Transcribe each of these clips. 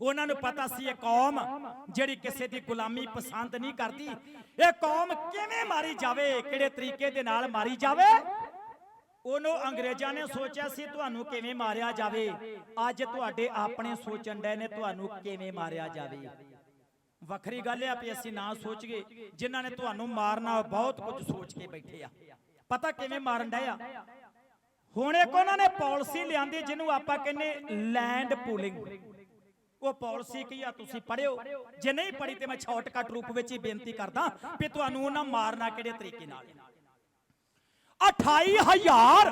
ਉਹਨਾਂ ਨੂੰ ਪਤਾ ਸੀ ਇਹ ਕੌਮ ਜਿਹੜੀ ਕਿਸੇ ਦੀ ਗੁਲਾਮੀ ਪਸੰਦ ਨਹੀਂ ਕਰਦੀ। ਇਹ ਕੌਮ ਕਿਵੇਂ ਮਾਰੀ ਜਾਵੇ, ਕਿਹੜੇ ਤਰੀਕੇ ਦੇ ਨਾਲ ਮਾਰੀ ਜਾਵੇ? ਉਹਨੂੰ ਅੰਗਰੇਜ਼ਾਂ ਨੇ ਸੋਚਿਆ ਸੀ, ਤੁਹਾਨੂੰ ਕਿਵੇਂ ਮਾਰਿਆ ਜਾਵੇ? ਅੱਜ ਤੁਹਾਡੇ ਆਪਣੇ ਸੋਚਣ ਡੇ ਨੇ, ਤੁਹਾਨੂੰ ਕਿਵੇਂ ਮਾਰਿਆ ਜਾਵੇ? ਵੱਖਰੀ ਗੱਲ ਆ ਵੀ ਅਸੀਂ ਨਾ ਸੋਚ ਗਏ ਜਿਨ੍ਹਾਂ ਨੇ ਤੁਹਾਨੂੰ ਮਾਰਨਾ, ਉਹ ਬਹੁਤ ਕੁਝ ਸੋਚ ਕੇ ਬੈਠੇ ਆ। ਪਤਾ ਕਿਵੇਂ ਮਾਰਨ ਡਏ ਆ? ਹੁਣ ਇੱਕ ਉਹਨਾਂ ਨੇ ਪਾਲਿਸੀ ਲਿਆਂਦੀ, ਜਿਹਨੂੰ ਆਪਾਂ ਕਹਿੰਦੇ ਲੈਂਡ ਪੂਲਿੰਗ। ਉਹ ਪਾਲਿਸੀ ਕੀ ਆ, ਤੁਸੀਂ ਪੜਿਓ ਜੇ ਨਹੀਂ ਪੜੀ ਤੇ ਮੈਂ ਸ਼ਾਰਟਕਟ ਰੂਪ ਵਿੱਚ ਹੀ ਬੇਨਤੀ ਕਰਦਾ ਵੀ ਤੁਹਾਨੂੰ ਉਹਨਾਂ ਮਾਰਨਾ ਕਿਹੜੇ ਤਰੀਕੇ ਨਾਲ। 28000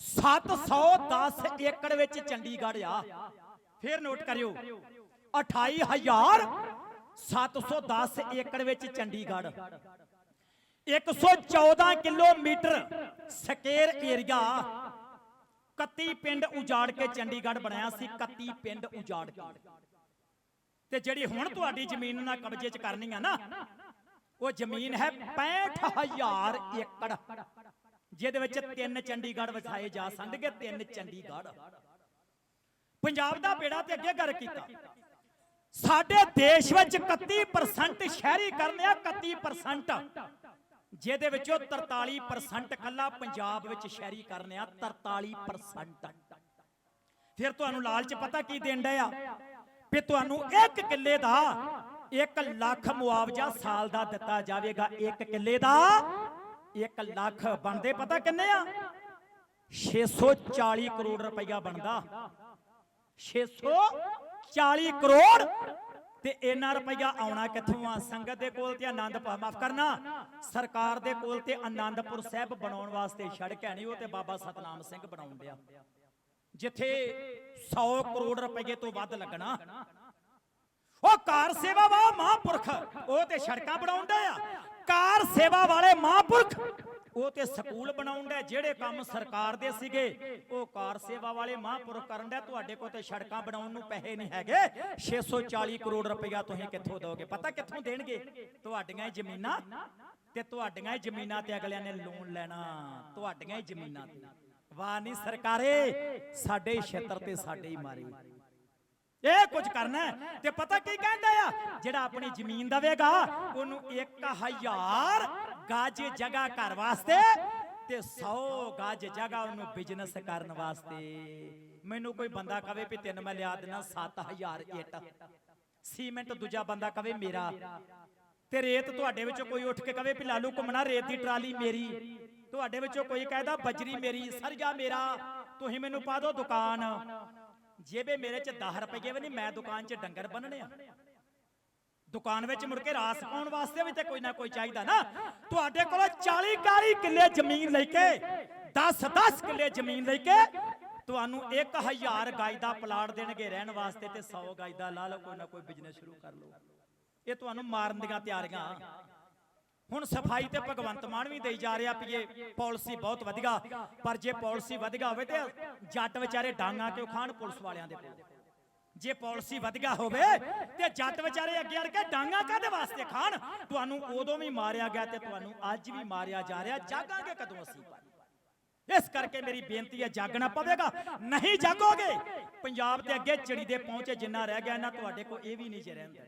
710 ਏਕੜ ਵਿੱਚ ਚੰਡੀਗੜ੍ਹ ਆ। ਫਿਰ ਨੋਟ ਕਰਿਓ। 28000 710 ਏਕੜ ਵਿੱਚ ਚੰਡੀਗੜ੍ਹ। 114 ਕਿਲੋਮੀਟਰ ਸਕੇਅਰ ਏਰੀਆ 31 ਪਿੰਡ ਉਜਾੜ ਕੇ ਚੰਡੀਗੜ੍ਹ ਬਣਾਇਆ ਸੀ 31 ਪਿੰਡ ਉਜਾੜ ਕੇ। ਤੇ ਜਿਹੜੀ ਹੁਣ ਤੁਹਾਡੀ ਜ਼ਮੀਨ ਨਾਲ ਕਬਜ਼ੇ 'ਚ ਕਰਨੀ ਆ ਨਾ, ਉਹ ਜ਼ਮੀਨ ਹੈ 65000 ਏਕੜ, ਜਿਹਦੇ ਵਿੱਚ ਤਿੰਨ ਚੰਡੀਗੜ੍ਹ ਵਸਾਏ ਜਾ ਸਕਣਗੇ, ਤਿੰਨ ਚੰਡੀਗੜ੍ਹ। ਪੰਜਾਬ ਦਾ ਬੇੜਾ ਤੇ ਅੱਗੇ ਗੱਲ ਕੀਤਾ। ਸਾਡੇ ਦੇਸ਼ ਵਿੱਚ 31% ਸ਼ਹਿਰੀ ਕਰਨੇ ਆ 31% ਜਿਹਦੇ ਵਿੱਚੋਂ 43% ਕੱਲਾ ਪੰਜਾਬ ਵਿੱਚ ਸ਼ਹਿਰੀ ਕਰਨੇ ਆ 43% ਫਿਰ ਤੁਹਾਨੂੰ ਲਾਲਚ ਪਤਾ ਕੀ ਦੇਣ ਡਿਆ ਵੀ ਤੁਹਾਨੂੰ ਇੱਕ ਕਿੱਲੇ ਦਾ 1 ਲੱਖ ਮੁਆਵਜ਼ਾ ਸਾਲ ਦਾ ਦਿੱਤਾ ਜਾਵੇਗਾ। ਇੱਕ ਕਿੱਲੇ ਦਾ 1 ਲੱਖ ਬਣਦੇ ਪਤਾ ਕਿੰਨੇ ਆ? 640 ਕਰੋੜ ਰੁਪਈਆ ਬਣਦਾ। 640 ਕਰੋੜ ਤੇ ਇੰਨਾ ਰੁਪਈਆ ਆਉਣਾ ਕਿੱਥੋਂ ਆ? ਸੰਗਤ ਦੇ ਕੋਲ ਤੇ ਆਨੰਦ ਮਾਫ ਕਰਨਾ। ਸਰਕਾਰ ਦੇ ਕੋਲ ਤੇ ਆਨੰਦਪੁਰ ਸਾਹਿਬ ਬਣਾਉਣ ਵਾਸਤੇ ਸੜਕ ਹੈ ਨਹੀਂ ਉਹ ਤੇ ਬਾਬਾ ਸਤਨਾਮ ਸਿੰਘ ਬਣਾਉਣ ਡਿਆ। ਜਿੱਥੇ 100 ਕਰੋੜ ਰੁਪਏ ਤੋਂ ਵੱਧ ਲੱਗਣਾ। ਉਹ ਕਾਰ ਸੇਵਾ ਵਾ ਮਹਾਂਪੁਰਖ, ਉਹ ਤੇ ਸੜਕਾਂ ਬਣਾਉਂਦਾ ਆ। ਕਾਰ ਸੇਵਾ ਵਾਲੇ ਮਹਾਂਪੁਰਖ ਉਹ ਤੇ ਸਕੂਲ ਬਣਾਉਣ ਦਾ ਜਿਹੜੇ ਕੰਮ ਸਰਕਾਰ ਦੇ ਸੀਗੇ, ਉਹ ਕਾਰ ਸੇਵਾ ਵਾਲੇ ਮਹਾਂਪੁਰਖ ਕਰਨ ਦਾ ਤੁਹਾਡੇ ਕੋਲ ਤੇ ਸੜਕਾਂ ਬਣਾਉਣ ਨੂੰ ਪੈਸੇ ਨਹੀਂ ਹੈਗੇ। 640 ਕਰੋੜ ਰੁਪਇਆ ਤੁਸੀਂ ਕਿੱਥੋਂ ਦੋਗੇ ਪਤਾ ਕਿੱਥੋਂ ਦੇਣਗੇ? ਤੁਹਾਡੀਆਂ ਜ਼ਮੀਨਾਂ ਤੇ ਤੁਹਾਡੀਆਂ ਜ਼ਮੀਨਾਂ ਤੇ ਅਗਲਿਆਂ ਨੇ ਲੋਨ ਲੈਣਾ। ਤੁਹਾਡੀਆਂ ਹੀ ਜ਼ਮੀਨਾਂ ਤੇ। ਵਾਹ ਨਹੀਂ ਸਰਕਾਰੇ, ਸਾਡੇ ਛੇਤਰ ਤੇ ਸਾਡੇ ਹੀ ਮਾਰੇ। ਇਹ ਕੁਝ ਕਰਨਾ ਤੇ ਪਤਾ ਕੀ ਕਹਿੰਦਾ ਆ? ਜਿਹੜਾ ਆਪਣੀ ਜ਼ਮੀਨ ਦਵੇਗਾ, ਉਹਨੂੰ 1000 ਗਜ ਜਗ੍ਹਾ ਘਰ ਵਾਸਤੇ ਤੇ 100 ਗਜ ਜਗ੍ਹਾ ਉਹਨੂੰ ਬਿਜ਼ਨਸ ਕਰਨ ਵਾਸਤੇ। ਮੈਨੂੰ ਕੋਈ ਬੰਦਾ ਕਵੇ ਵੀ ਤਿੰਨ ਮੈਂ ਲਿਆ ਦੇਣਾ 7000 ਇੱਟ। ਸੀਮੈਂਟ ਦੂਜਾ ਬੰਦਾ ਕਵੇ ਮੇਰਾ। ਤੇ ਰੇਤ ਤੁਹਾਡੇ ਵਿੱਚੋਂ ਕੋਈ ਉੱਠ ਕੇ ਕਵੇ ਵੀ ਲਾਲੂ ਘੁੰਮਣਾ ਰੇਤ ਦੀ ਟਰਾਲੀ ਮੇਰੀ। ਤੁਹਾਡੇ ਵਿੱਚੋਂ ਕੋਈ ਕਹਿੰਦਾ ਬਜਰੀ ਮੇਰੀ ਸਰਜਾ ਮੇਰਾ। ਤੁਸੀਂ ਮੈਨੂੰ ਪਾ ਦਿਓ ਦੁਕਾਨ। ਜੇਬੇ ਮੇਰੇ ਚ 10 ਰੁਪਏ ਵੀ ਨਹੀਂ ਮੈਂ ਦੁਕਾਨ 'ਚ ਡੰਗਰ ਬੰਨਣੇ ਆ। ਦੁਕਾਨ ਵਿੱਚ ਮੁੜ ਕੇ ਰਾਸ ਪਾਉਣ ਵਾਸਤੇ ਵੀ ਤੇ ਕੋਈ ਨਾ ਕੋਈ ਚਾਹੀਦਾ ਨਾ। ਤੁਹਾਡੇ ਕੋਲ 40 40 ਕਿੱਲੇ ਜ਼ਮੀਨ ਲੈ ਕੇ 10 10 ਕਿੱਲੇ ਜ਼ਮੀਨ ਲੈ ਕੇ ਤੁਹਾਨੂੰ 1000 ਗਾਇ ਦਾ ਪਲਾਟ ਦੇਣਗੇ ਰਹਿਣ ਵਾਸਤੇ ਤੇ 100 ਗਾਇ ਦਾ ਲਾ ਲਓ ਕੋਈ ਨਾ ਕੋਈ ਬਿਜ਼ਨਸ ਸ਼ੁਰੂ ਕਰ ਲਓ। ਇਹ ਤੁਹਾਨੂੰ ਮਾਰਨ ਦੀਆਂ ਤਿਆਰੀਆਂ। ਹੁਣ ਸਫ਼ਾਈ ਤੇ ਭਗਵੰਤ ਮਾਨ ਵੀ ਦੇਈ ਜਾ ਰਿਹਾ ਇਹ ਪਾਲਿਸੀ ਬਹੁਤ ਵਧੀਆ ਪਰ ਜੇ ਪਾਲਿਸੀ ਵਧੀਆ ਹੋਵੇ ਤੇ ਜੱਟ ਵਿਚਾਰੇ ਡਾਂਗਾ ਕਿਉਂ ਖਾਣ ਪੁਲਿਸ ਵਾਲਿਆਂ ਦੇ ਕੋਲ ਜੇ ਪਾਲਿਸੀ ਵਧੀਆ ਹੋਵੇ ਤੇ ਜੱਟ ਵਿਚਾਰੇ ਅੱਗੇ ਅੜ ਕੇ ਡਾਂਗਾ ਕਾਦੇ ਵਾਸਤੇ ਖਾਣ। ਤੁਹਾਨੂੰ ਉਦੋਂ ਵੀ ਮਾਰਿਆ ਗਿਆ ਤੇ ਤੁਹਾਨੂੰ ਅੱਜ ਵੀ ਮਾਰਿਆ ਜਾ ਰਿਹਾ। ਜਾਗਾਂਗੇ ਕਦੋਂ ਅਸੀਂ? ਇਸ ਕਰਕੇ ਮੇਰੀ ਬੇਨਤੀ ਹੈ ਜਾਗਣਾ ਪਵੇਗਾ। ਨਹੀਂ ਜਾਗੋਗੇ? ਪੰਜਾਬ ਦੇ ਅੱਗੇ ਚਿੜੀ ਦੇ ਪਹੁੰਚੇ ਜਿੰਨਾ ਰਹਿ ਗਿਆ ਨਾ ਤੁਹਾਡੇ ਕੋਲ ਇਹ ਵੀ ਨਹੀਂ ਜੇ ਰਹਿੰਦਾ।